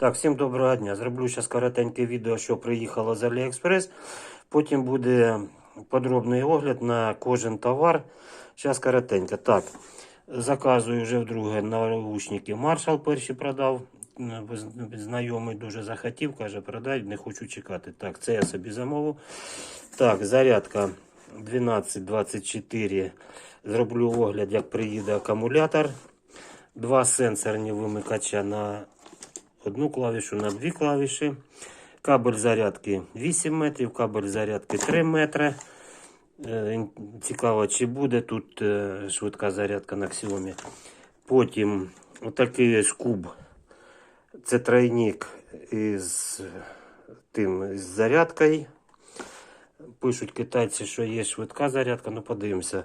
Так, всім доброго дня. Зроблю зараз коротеньке відео, що приїхало з Аліекспрес. Потім буде подробний огляд на кожен товар. Зараз коротенько. Так, заказую вже вдруге наушники. Маршал перші продав. Знайомий дуже захотів, каже, продай, не хочу чекати. Так, це я собі замовив. Так, зарядка 1224. Зроблю огляд, як приїде акумулятор. Два сенсорні вимикача на одну клавішу, на дві клавіші. Кабель зарядки 8 метрів, кабель зарядки 3 метри. Е, Цікаво, чи буде тут е, швидка зарядка на Xiaomi. Потім отакий ось куб. Це тройник із тим з зарядкою. Пишуть китайці, що є швидка зарядка, ну подивимося.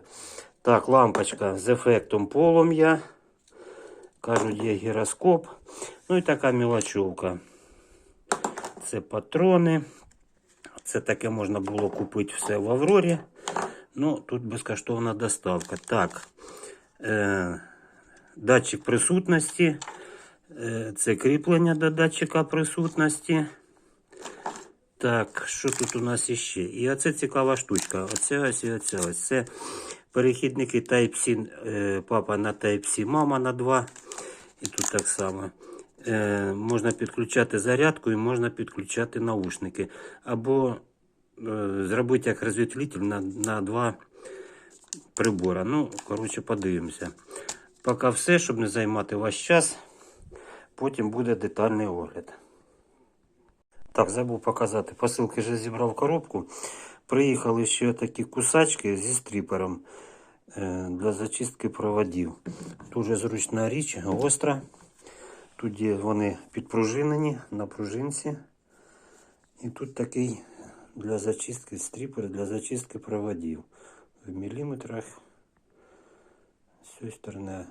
Так, лампочка з ефектом полум'я. Кажуть, є гіроскоп. Ну і така мілочовка. Це патрони. Це таке можна було купити все в Аврорі. Ну, тут безкоштовна доставка. Так. Е, датчик присутності. Е, це кріплення до датчика присутності. Так, що тут у нас іще? І оце цікава штучка. Оце ось і оце ось. Це перехідники Type-C, е, папа на Type-C, мама на 2. І тут так само. Е, можна підключати зарядку і можна підключати наушники. Або е, зробити як розвітлитель на, на два прибора. Ну, коротше, подивимося. Поки все, щоб не займати ваш час. Потім буде детальний огляд. Так, забув показати. Посилки вже зібрав коробку. Приїхали ще такі кусачки зі стріпером для зачистки проводів. Дуже зручна річ, гостра. Тут вони підпружинені на пружинці. І тут такий для зачистки стріпер для зачистки проводів. В міліметрах з цієї сторони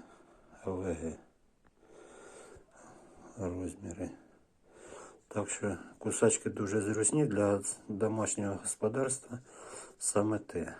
розміри. Так що кусачки дуже зручні для домашнього господарства саме те.